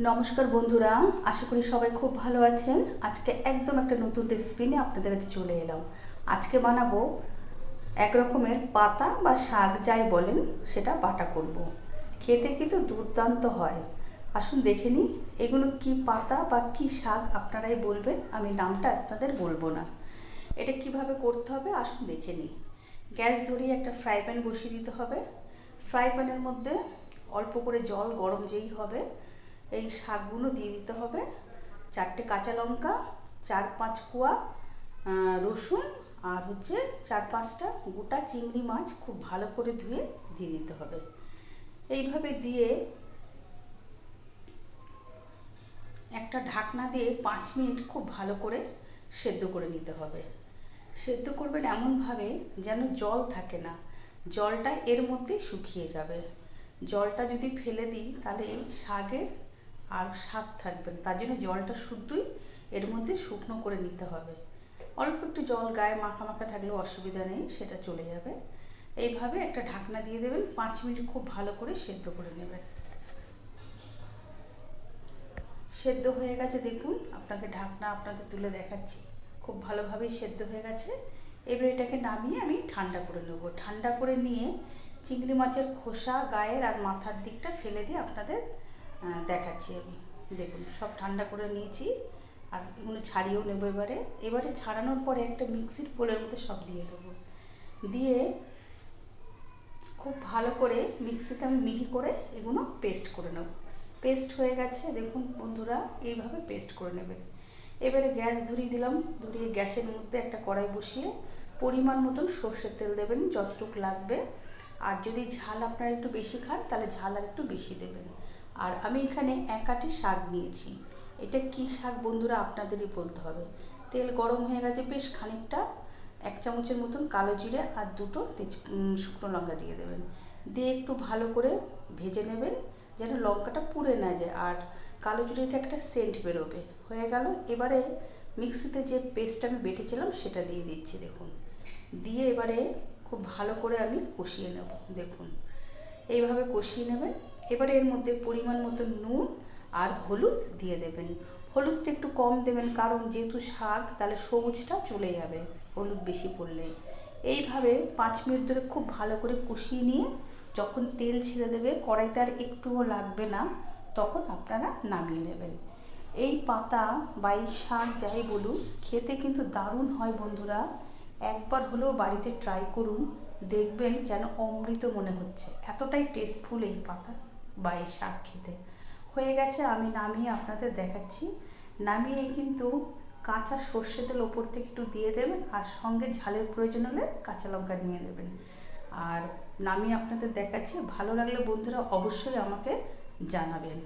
নমস্কার বন্ধুরা, আশা করি সবাই খুব ভালো আছেন। আজকে একদম একটা নতুন রেসিপি নিয়ে আপনাদের কাছে চলে এলাম। আজকে বানাবো এক রকমের পাতা বা শাক, যাই বলেন, সেটা বাটা করব। খেতে কিন্তু দুর্দান্ত হয়। আসুন দেখে নিই, এগুলো কি পাতা বা কি শাক, আপনারাই বলবেন, আমি নামটা আপনাদের বলব না। এটা কীভাবে করতে হবে, আসুন দেখে নিই। গ্যাস ধরিয়ে একটা ফ্রাই প্যান বসিয়ে দিতে হবে। ফ্রাই প্যানের মধ্যে অল্প করে জল, গরম যেই হবে এই শাকগুলো দিয়ে দিতে হবে। চারটে কাঁচা লঙ্কা, চার পাঁচ কোয়া রসুন আর হচ্ছে চার পাঁচটা গোটা চিংড়ি মাছ খুব ভালো করে ধুয়ে দিয়ে দিতে হবে। এইভাবে দিয়ে একটা ঢাকনা দিয়ে পাঁচ মিনিট খুব ভালো করে সেদ্ধ করে নিতে হবে। সেদ্ধ করবেন এমনভাবে যেন জল থাকে না। জলটা এর মধ্যেই শুকিয়ে যাবে। জলটা যদি ফেলে দিই, তাহলে এই শাকের আর স্বাদ থাকবে না। তার জন্য জলটা শুদ্ধই এর মধ্যে শুকনো করে নিতে হবে। অল্প একটু জল গায়ে মাখা মাখা থাকলেও অসুবিধা নেই, সেটা চলে যাবে। এইভাবে একটা ঢাকনা দিয়ে দেবেন, পাঁচ মিনিট খুব ভালো করে সেদ্ধ করে নেবেন। সেদ্ধ হয়ে গেছে, দেখুন, আপনাকে ঢাকনা আপনাদের তুলে দেখাচ্ছি। খুব ভালোভাবেই সেদ্ধ হয়ে গেছে। এবার এটাকে নামিয়ে আমি ঠান্ডা করে নেব। ঠান্ডা করে নিয়ে চিংড়ি মাছের খোসা, গায়ের আর মাথার দিকটা ফেলে দিয়ে আপনাদের দেখাচ্ছি আমি। দেখুন, সব ঠান্ডা করে নিয়েছি আর এগুলো ছাড়িয়েও নেব এবারে। এবারে ছাড়ানোর পরে একটা মিক্সির পোলের মধ্যে সব দিয়ে দেবো। দিয়ে খুব ভালো করে মিক্সিতে আমি মিহি করে এগুলো পেস্ট করে নেব। পেস্ট হয়ে গেছে, দেখুন বন্ধুরা, এইভাবে পেস্ট করে নেবেন। এবারে গ্যাস ধরিয়ে দিলাম, ধরিয়ে গ্যাসের মধ্যে একটা কড়াই বসিয়ে পরিমাণ মতন সর্ষের তেল দেবেন, যতটুকু লাগবে। আর যদি ঝাল আপনারা একটু বেশি খান, তাহলে ঝাল আর একটু বেশি দেবেন। আর আমি এখানে এক আটি শাক নিয়েছি। এটা কি শাক বন্ধুরা আপনাদেরই বলতে হবে। তেল গরম হয়ে গেছে বেশ খানিকটা। এক চামচের মতন কালো জিরে আর দুটো তেজ শুকনো লঙ্কা দিয়ে দেবেন। দিয়ে একটু ভালো করে ভেজে নেবেন যেন লঙ্কাটা পুড়ে না যায় আর কালো জিরেতে একটা সেন্ট বেরোবে। হয়ে গেল। এবারে মিক্সিতে যে পেস্ট আমি বেটেছিলাম সেটা দিয়ে দিচ্ছি, দেখুন। দিয়ে এবারে খুব ভালো করে আমি কষিয়ে নেব, দেখুন। এইভাবে কষিয়ে নেবেন। এবারে এর মধ্যে পরিমাণ মতো নুন আর হলুদ দিয়ে দেবেন। হলুদটা একটু কম দেবেন, কারণ যেহেতু শাক, তাহলে সবুজটা চলে যাবে হলুদ বেশি পড়লে। এইভাবে পাঁচ মিনিট ধরে খুব ভালো করে কষিয়ে নিয়ে যখন তেল ছেড়ে দেবে, কড়াইতে আর একটুও লাগবে না, তখন আপনারা নামিয়ে নেবেন। এই পাতা বা এই শাক যাই বলুন খেতে কিন্তু দারুণ হয় বন্ধুরা। একবার হলেও বাড়িতে ট্রাই করুন, দেখবেন যেন অমৃত মনে হচ্ছে। এতটাই টেস্টফুল এই পাতা। বা এই শাক খেতে হয়ে গেছে, আমি নামিয়ে আপনাদের দেখাচ্ছি। নামিয়ে কিন্তু কাঁচা সর্ষে তেল ওপর থেকে একটু দিয়ে দেবেন আর সঙ্গে ঝালের প্রয়োজন হলে কাঁচা লঙ্কা নিয়ে নেবেন। আর নামিয়ে আপনাদের দেখাচ্ছি। ভালো লাগলে বন্ধুরা অবশ্যই আমাকে জানাবেন।